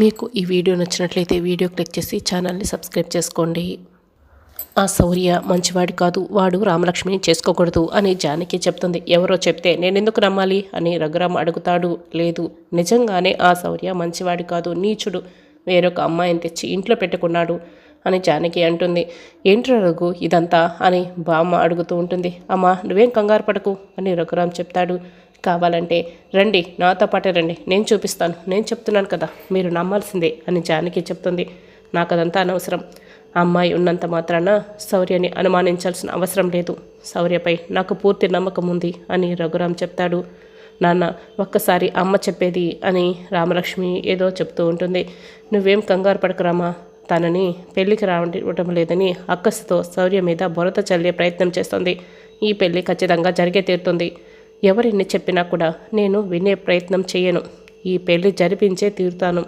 మీకు ఈ వీడియో నచ్చినట్లయితే వీడియో క్లిక్ చేసి ఛానల్ని సబ్స్క్రైబ్ చేసుకోండి. ఆ శౌర్య మంచివాడి కాదు వాడు రామలక్ష్మిని చేసుకోకూడదు అని జానకి చెప్తుంది. ఎవరో చెప్తే నేనెందుకు నమ్మాలి అని రఘురామ్ అడుగుతాడు. లేదు నిజంగానే ఆ శౌర్య మంచివాడి కాదు నీచుడు వేరొక అమ్మాయిని తెచ్చి ఇంట్లో పెట్టుకున్నాడు అని జానకి అంటుంది. ఏంట్రా రఘు ఇదంతా అని బామ్మ అడుగుతూ ఉంటుంది. అమ్మా నువ్వేం కంగారు పడకు అని రఘురామ్ చెప్తాడు. కావాలంటే రండి నాతో పాటే రండి. నేను చూపిస్తాను. నేను చెప్తున్నాను కదా మీరు నమ్మాల్సిందే అని జానకి చెప్తుంది. నాకు అదంతా అనవసరం. అమ్మాయి ఉన్నంత మాత్రాన శౌర్యని అనుమానించాల్సిన అవసరం లేదు. శౌర్యపై నాకు పూర్తి నమ్మకం ఉంది అని రఘురామ్ చెప్తాడు. నాన్న ఒక్కసారి అమ్మ చెప్పేది అని రామలక్ష్మి ఏదో చెప్తూ ఉంటుంది. నువ్వేం కంగారు పడకరామా తనని పెళ్ళికి రావడం లేదని అక్కసుతో శౌర్య మీద బురద చల్లే ప్రయత్నం చేస్తుంది. ఈ పెళ్ళి ఖచ్చితంగా జరిగే తీరుతుంది. ఎవరిని చెప్పినా కూడా నేను వినే ప్రయత్నం చేయను. ఈ పెళ్ళి జరిపించే తీరుతాను.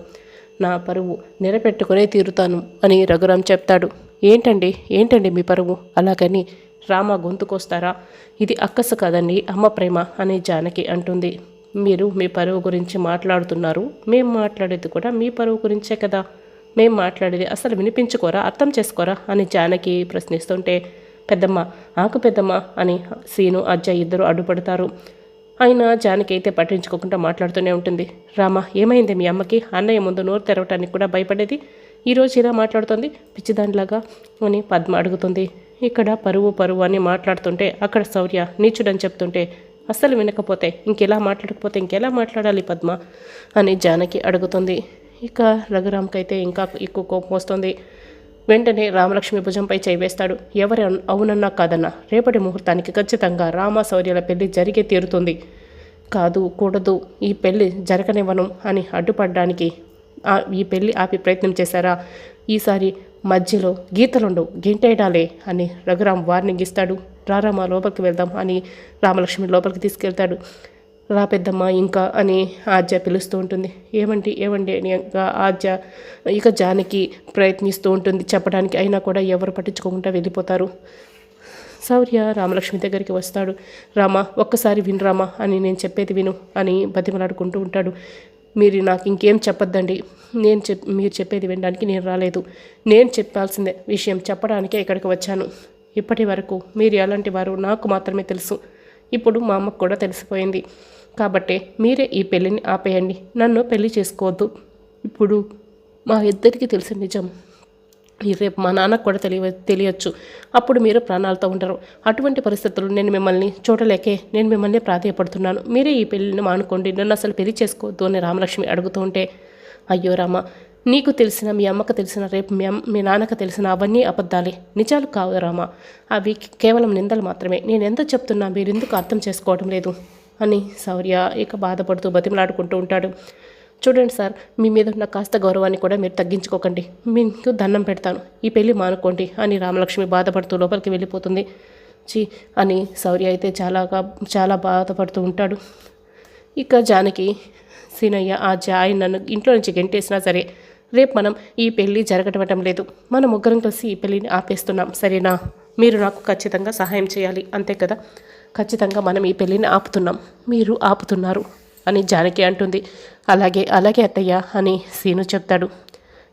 నా పరువు నిలబెట్టుకునే తీరుతాను అని రఘురాం చెప్తాడు. ఏంటండి? ఏంటండి మీ పరువు? అలాగని రామ గొంతుకొస్తారా? ఇది అక్కసు కాదండి అమ్మ ప్రేమ అని జానకి అంటుంది. మీరు మీ పరువు గురించి మాట్లాడుతున్నారు. మేము మాట్లాడేది కూడా మీ పరువు గురించే కదా. మేము మాట్లాడేది అసలు వినిపించుకోరా? అర్థం చేసుకోరా? అని జానకి ప్రశ్నిస్తుంటే పెద్దమ్మ ఆకు పెద్దమ్మ అని సీను అజ్జ ఇద్దరు అడ్డుపడతారు. అయినా జానకి అయితే పట్టించుకోకుండా మాట్లాడుతూనే ఉంటుంది. రామ ఏమైంది మీ అమ్మకి? అన్నయ్య ముందు నోరు తెరవటానికి కూడా భయపడేది? ఈరోజు ఇలా మాట్లాడుతుంది? పిచ్చిదానిలాగా అని పద్మ అడుగుతుంది. ఇక్కడ పరువు పరువు అని మాట్లాడుతుంటే అక్కడ శౌర్య నీచుడని చెప్తుంటే అస్సలు వినకపోతే ఇంకెలా మాట్లాడకపోతే ఇంకెలా మాట్లాడాలి పద్మ అని జానకి అడుగుతుంది. ఇక రఘురామ్కైతే ఇంకా ఎక్కువ కోపం వస్తుంది. వెంటనే రామలక్ష్మి భుజంపై చేయివేస్తాడు. ఎవరి అవునన్నా కాదన్నా. రేపటి ముహూర్తానికి ఖచ్చితంగా రామ శౌర్యాల పెళ్ళి జరిగే తీరుతుంది. కాదు కూడదు. ఈ పెళ్ళి జరగనివ్వను అని అడ్డుపడడానికి ఈ పెళ్ళి ఆపి ప్రయత్నం చేశారా? ఈసారి మధ్యలో గీతలుండవు. గింటేయడాలే అని రఘురాం వార్నింగ్ ఇస్తాడు. రారామా లోపలికి వెళ్దాం అని రామలక్ష్మి లోపలికి తీసుకెళ్తాడు. రా పెద్దమ్మ ఇంకా అని ఆద్య పిలుస్తూ ఉంటుంది. ఏమండి ఏమండి అని ఇంకా ఆద్య ఇక జానకి ప్రయత్నిస్తూ ఉంటుంది. చెప్పడానికి అయినా కూడా ఎవరు పట్టించుకోకుండా వెళ్ళిపోతారు. శౌర్య రామలక్ష్మి దగ్గరికి వస్తాడు. రామ ఒక్కసారి విను రామా అని నేను చెప్పేది విను అని బతిమలాడుకుంటూ ఉంటాడు. మీరు నాకు ఇంకేం చెప్పొద్దండి. నేను చెప్ మీరు చెప్పేది వినడానికి నేను రాలేదు. నేను చెప్పాల్సిందే విషయం చెప్పడానికే ఇక్కడికి వచ్చాను. ఇప్పటి వరకు మీరు ఎలాంటి వారు నాకు మాత్రమే తెలుసు. ఇప్పుడు మా అమ్మకు కూడా తెలిసిపోయింది. కాబట్టి మీరే ఈ పెళ్ళిని ఆపేయండి. నన్ను పెళ్ళి చేసుకోవద్దు. ఇప్పుడు మా ఇద్దరికీ తెలిసిన నిజం. ఈ రేపు మా నాన్నకు కూడా తెలియ తెలియచ్చు. అప్పుడు మీరు ప్రాణాలతో ఉండరు. అటువంటి పరిస్థితులు నేను మిమ్మల్ని చూడలేకే నేను మిమ్మల్ని ప్రాధేయపడుతున్నాను. మీరే ఈ పెళ్ళిని మానుకోండి. నన్ను అసలు పెళ్ళి చేసుకోవద్దు అని రామలక్ష్మి అడుగుతూ ఉంటే అయ్యో రామ నీకు తెలిసిన మీ అమ్మకు తెలిసిన రేపు మీ అమ్మ మీ నాన్నకు తెలిసిన అవన్నీ అబద్ధాలే. నిజాలు కావు రామ. అవి కేవలం నిందలు మాత్రమే. నేను ఎంత చెప్తున్నా మీరెందుకు అర్థం చేసుకోవడం లేదు. అని శౌర్య ఇక బాధపడుతూ బతిమలాడుకుంటూ ఉంటాడు. చూడండి సార్ మీ మీద ఉన్న కాస్త గౌరవాన్ని కూడా మీరు తగ్గించుకోకండి. మీకు దండం పెడతాను. ఈ పెళ్ళి మానుకోండి అని రామలక్ష్మి బాధపడుతూ లోపలికి వెళ్ళిపోతుంది. చి అని శౌర్య అయితే చాలా చాలా బాధపడుతూ ఉంటాడు. ఇక జానకి సీనయ్య ఆ జాయ్ నన్ను ఇంట్లో నుంచి గెంటేసినా సరే రేపు మనం ఈ పెళ్ళి జరగటం లేదు. మన ముగ్గురం కలిసి ఈ పెళ్ళిని ఆపేస్తున్నాం. సరేనా? మీరు నాకు ఖచ్చితంగా సహాయం చేయాలి. అంతే కదా? ఖచ్చితంగా మనం ఈ పెళ్ళిని ఆపుతున్నాం. మీరు ఆపుతున్నారు అని జానకి అంటుంది. అలాగే అలాగే అత్తయ్య అని సీను చెప్తాడు.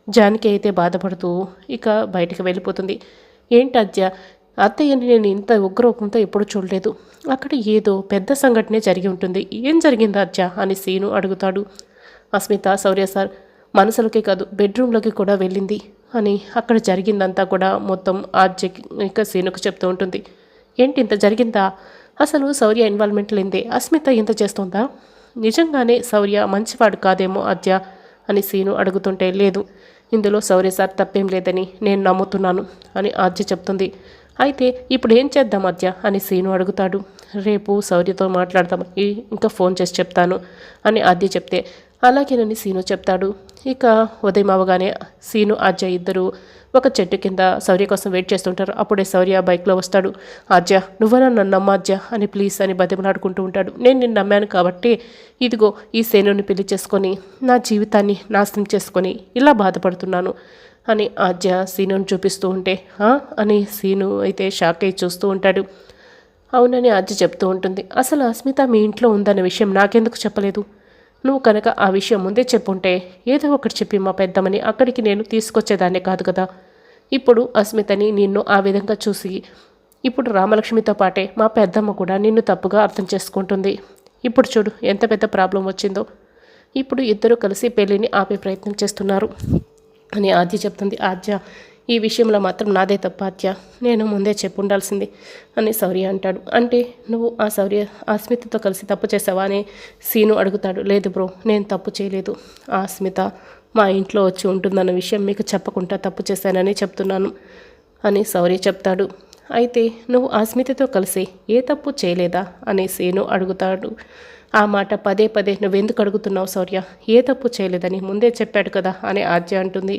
జానకి అయితే బాధపడుతూ ఇక బయటికి వెళ్ళిపోతుంది. ఏంటి అజ్జ? అత్తయ్యని నేను ఇంత ఉగ్రరూపంతో ఎప్పుడు చూడలేదు. అక్కడ ఏదో పెద్ద సంఘటనే జరిగి ఉంటుంది. ఏం జరిగింది అజ్జ? అని సీను అడుగుతాడు. అస్మిత శౌర్య సార్ మనసులకే కాదు బెడ్రూమ్లోకి కూడా వెళ్ళింది అని అక్కడ జరిగిందంతా కూడా మొత్తం ఆర్జకి ఇక సీనుకు చెప్తూ ఉంటుంది. ఏంటి ఇంత జరిగిందా? అసలు శౌర్య ఇన్వాల్వ్మెంట్ లేదే అస్మిత ఇంత చేస్తుందా? నిజంగానే శౌర్య మంచివాడు కాదేమో అద్య అని సీను అడుగుతుంటే లేదు. ఇందులో శౌర్య సార్ తప్పేం లేదని నేను నమ్ముతున్నాను అని ఆద్య చెప్తుంది. అయితే ఇప్పుడు ఏం చేద్దాం అద్య అని సీను అడుగుతాడు. రేపు శౌర్యతో మాట్లాడదాం. ఇంకా ఫోన్ చేసి చెప్తాను అని ఆద్య చెప్తే అలాగేనని సీను చెప్తాడు. ఇక ఉదయం అవగానే సీను ఆద్య ఇద్దరు ఒక చెట్టు కింద శౌర్య కోసం వెయిట్ చేస్తుంటారు. అప్పుడే శౌర్య బైక్లో వస్తాడు. ఆద్య నువ్వనా నన్ను నమ్మాద్య అని ప్లీజ్ అని బతిమలాడుకుంటూ ఉంటాడు. నేను నిన్ను నమ్మాను కాబట్టి ఇదిగో ఈ సేనుని పెళ్ళి చేసుకొని నా జీవితాన్ని నాశనం చేసుకొని ఇలా బాధపడుతున్నాను అని ఆజ్య సీనుని చూపిస్తూ ఉంటే అని సీను అయితే షాక్ అయి చూస్తూ ఉంటాడు. అవునని ఆజ్య చెప్తూ ఉంటుంది. అసలు అస్మిత మీ ఇంట్లో ఉందన్న విషయం నాకెందుకు చెప్పలేదు? నువ్వు కనుక ఆ విషయం ముందే చెప్పుంటే ఏదో ఒకటి చెప్పి మా పెద్దమ్మని అక్కడికి నేను తీసుకొచ్చేదాన్నే కాదు కదా. ఇప్పుడు అస్మితని నిన్ను ఆ విధంగా చూసి ఇప్పుడు రామలక్ష్మితో పాటే మా పెద్దమ్మ కూడా నిన్ను తప్పుగా అర్థం చేసుకుంటుంది. ఇప్పుడు చూడు ఎంత పెద్ద ప్రాబ్లం వచ్చిందో. ఇప్పుడు ఇద్దరు కలిసి పెళ్ళిని ఆపే ప్రయత్నం చేస్తున్నారు అని ఆద్య చెప్తుంది. ఆద్య ఈ విషయంలో మాత్రం నాదే తప్ప ఆద్య నేను ముందే చెప్పు ఉండాల్సింది అని శౌర్య అంటాడు. అంటే నువ్వు ఆ శౌర్య ఆ స్మితతో కలిసి తప్పు చేసావా అని సీను అడుగుతాడు. లేదు బ్రో నేను తప్పు చేయలేదు. ఆ స్మిత మా ఇంట్లో వచ్చి ఉంటుందన్న విషయం మీకు చెప్పకుండా తప్పు చేశానని చెప్తున్నాను అని శౌర్య చెప్తాడు. అయితే నువ్వు ఆ స్మితతో కలిసి ఏ తప్పు చేయలేదా అని సీను అడుగుతాడు. ఆ మాట పదే పదే నువ్వెందుకు అడుగుతున్నావు శౌర్య? ఏ తప్పు చేయలేదని ముందే చెప్పాడు కదా అని ఆద్య అంటుంది.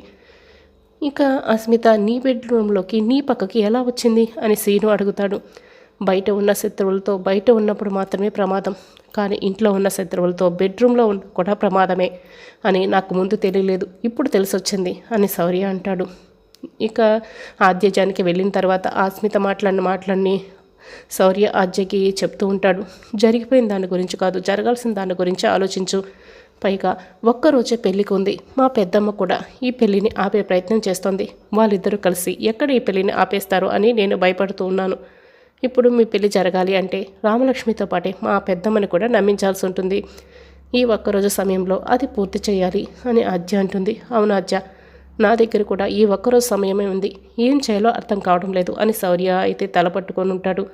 ఇక అస్మిత నీ బెడ్రూమ్లోకి నీ పక్కకి ఎలా వచ్చింది? అని సీను అడుగుతాడు. బయట ఉన్న శత్రువులతో బయట ఉన్నప్పుడు మాత్రమే ప్రమాదం. కానీ ఇంట్లో ఉన్న శత్రువులతో బెడ్రూమ్లో ఉన్న కూడా ప్రమాదమే అని నాకు ముందు తెలియలేదు. ఇప్పుడు తెలిసొచ్చింది అని శౌర్య అంటాడు. ఇక ఆద్యజానికి వెళ్ళిన తర్వాత ఆస్మిత మాట్లాడిన మాటలన్నీ శౌర్య ఆద్యకి చెప్తూ ఉంటాడు. జరిగిపోయిన దాని గురించి కాదు జరగాల్సిన దాని గురించి ఆలోచించు. పైగా ఒక్కరోజే పెళ్ళికి ఉంది మా పెద్దమ్మ కూడా ఈ పెళ్ళిని ఆపే ప్రయత్నం చేస్తోంది. వాళ్ళిద్దరూ కలిసి ఎక్కడ ఈ పెళ్ళిని ఆపేస్తారు అని నేను భయపడుతూ ఉన్నాను. ఇప్పుడు మీ పెళ్ళి జరగాలి అంటే రామలక్ష్మితో పాటే మా పెద్దమ్మని కూడా నమ్మించాల్సి ఉంటుంది. ఈ ఒక్కరోజు సమయంలో అది పూర్తి చేయాలి అని ఆద్య అంటుంది. అవును ఆద్య నా దగ్గర కూడా ఈ ఒక్కరోజు సమయమే ఉంది. ఏం చేయాలో అర్థం కావడం లేదు అని శౌర్య అయితే తలపట్టుకొని ఉంటాడు.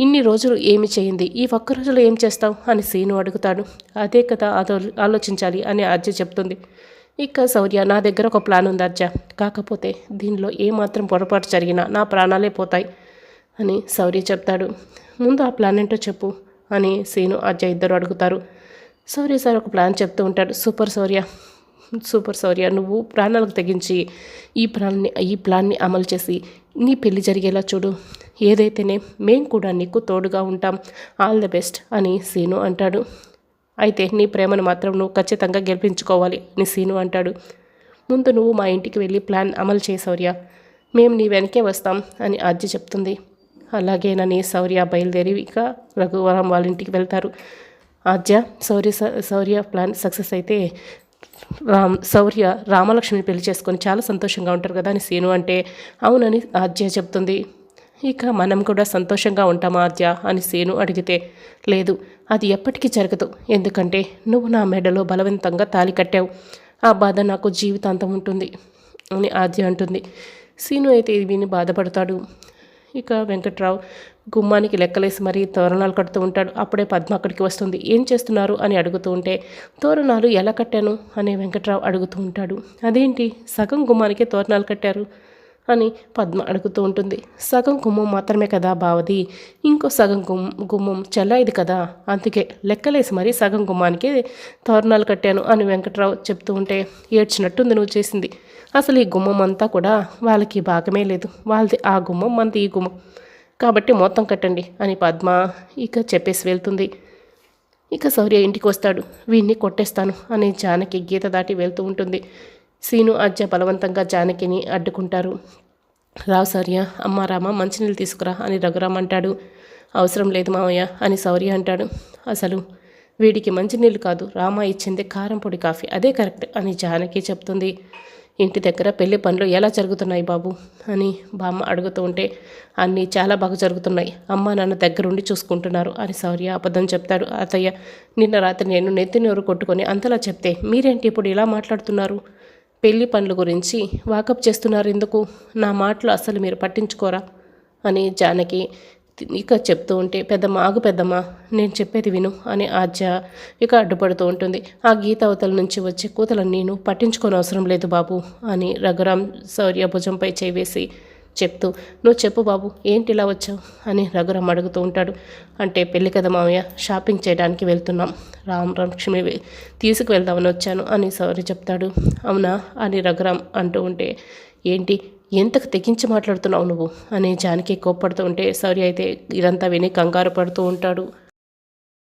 ఇన్ని రోజులు ఏమి చేయింది? ఈ ఒక్క రోజులో ఏం చేస్తావు? అని సీను అడుగుతాడు. అదే కదా అదో ఆలోచించాలి అని అర్జ చెప్తుంది. ఇక శౌర్య నా దగ్గర ఒక ప్లాన్ ఉంది అర్జ. కాకపోతే దీనిలో ఏమాత్రం పొరపాటు జరిగినా నా ప్రాణాలే పోతాయి అని శౌర్య చెప్తాడు. ముందు ఆ ప్లాన్ ఏంటో చెప్పు అని సీను అర్జ ఇద్దరు అడుగుతారు. శౌర్య సార్ ఒక ప్లాన్ చెప్తూ ఉంటాడు. సూపర్ శౌర్య. సూపర్ శౌర్య నువ్వు ప్రాణాలకు తెగించి ఈ ప్లాన్ని ఈ ప్లాన్ని అమలు చేసి నీ పెళ్ళి జరిగేలా చూడు. ఏదైతేనే మేము కూడా నీకు తోడుగా ఉంటాం. ఆల్ ద బెస్ట్ అని సీను అంటాడు. అయితే నీ ప్రేమను మాత్రం నువ్వు ఖచ్చితంగా గెలిపించుకోవాలి అని సీను అంటాడు. ముందు నువ్వు మా ఇంటికి వెళ్ళి ప్లాన్ అమలు చేసౌర్య మేము నీ వెనకే వస్తాం అని ఆద్య చెప్తుంది. అలాగేనని శౌర్య బయలుదేరి ఇక రఘువరం వాళ్ళ ఇంటికి వెళ్తారు. ఆద్య శౌర్య శౌర్య ప్లాన్ సక్సెస్ అయితే రామ్ శౌర్య రామలక్ష్మిని పెళ్ళి చేసుకొని చాలా సంతోషంగా ఉంటారు కదా అని సీను అంటే అవునని ఆద్య చెప్తుంది. ఇక మనం కూడా సంతోషంగా ఉంటామా ఆద్య అని సేను అడిగితే లేదు అది ఎప్పటికీ జరగదు. ఎందుకంటే నువ్వు నా మెడలో బలవంతంగా తాలి కట్టావు. ఆ బాధ నాకు జీవితాంతం ఉంటుంది అని ఆద్య అంటుంది. సీను అయితే విని బాధపడతాడు. ఇక వెంకట్రావు గుమ్మానికి లెక్కలేసి మరీ తోరణాలు కడుతూ ఉంటాడు. అప్పుడే పద్మ అక్కడికి వస్తుంది. ఏం చేస్తున్నారు అని అడుగుతూ ఉంటే తోరణాలు ఎలా కట్టాను? అని వెంకట్రావు అడుగుతూ ఉంటాడు. అదేంటి? సగం గుమ్మానికే తోరణాలు కట్టారు. అని పద్మ అడుగుతూ ఉంటుంది. సగం గుమ్మం మాత్రమే కదా బావది? ఇంకో సగం గుమ్మం చెల్లాయిది కదా? అందుకే లెక్కలేసి మరీ సగం గుమ్మానికి తోరణాలు కట్టాను అని వెంకట్రావు చెప్తూ ఉంటే ఏడ్చినట్టుంది నువ్వు చేసింది. అసలు ఈ గుమ్మం అంతా కూడా వాళ్ళకి భాగమే లేదు. వాళ్ళది ఆ గుమ్మం మనది ఈ గుమ్మం. కాబట్టి మొత్తం కట్టండి అని పద్మ ఇక చెప్పేసి వెళ్తుంది. ఇక శౌర్య ఇంటికి వస్తాడు. వీడిని కొట్టేస్తాను అని జానకి గీత దాటి వెళ్తూ ఉంటుంది. సీను అజ్జ బలవంతంగా జానకిని అడ్డుకుంటారు. రావు సౌర్య అమ్మ రామ మంచినీళ్ళు తీసుకురా అని రఘురామ్ అంటాడు. అవసరం లేదు మామయ్య అని సౌర్య అంటాడు. అసలు వీడికి మంచినీళ్ళు కాదు. రామ ఇచ్చింది కారం పొడి కాఫీ. అదే కరెక్ట్ అని జానకి చెప్తుంది. ఇంటి దగ్గర పెళ్ళి పనులు ఎలా జరుగుతున్నాయి బాబు? అని బామ్మ అడుగుతూ ఉంటే అన్నీ చాలా బాగా జరుగుతున్నాయి. అమ్మ నాన్న దగ్గరుండి చూసుకుంటున్నారు అని సౌర్య అబద్ధం చెప్తాడు. అతయ్య నిన్న రాత్రి నేను నెత్తినోరు కొట్టుకొని అంతలా చెప్తే మీరేంటి ఇప్పుడు ఇలా మాట్లాడుతున్నారు? పెళ్ళి పనుల గురించి వాకప్ చేస్తున్నారు ఎందుకు? నా మాటలు అసలు మీరు పట్టించుకోరా? అని జానకి ఇక చెప్తూ ఉంటే పెద్దమ్మ ఆగు పెద్దమ్మ నేను చెప్పేది విను అని ఆజ్య ఇక అడ్డుపడుతూ ఉంటుంది. ఆ గీత అవతల నుంచి వచ్చే కూతలను నేను పట్టించుకోని అవసరం లేదు బాబు అని రఘురాం శౌర్య భుజంపై చేవేసి చెప్తూ నువ్వు చెప్పు బాబు ఏంటి ఇలా వచ్చావు? అని రఘురామ్ అడుగుతూ ఉంటాడు. అంటే పెళ్ళి కదా మామయ్య షాపింగ్ చేయడానికి వెళ్తున్నాం. రామ్ లక్ష్మి తీసుకువెళ్దామని వచ్చాను అని సౌరి చెప్తాడు. అవునా? అని రఘురామ్ అంటూ ఉంటే ఏంటి? ఎంతకు తెగించి మాట్లాడుతున్నావు నువ్వు? అని జానకి కోప్పడుతూ ఉంటే సౌరి అయితే ఇదంతా విని కంగారు పడుతూ ఉంటాడు.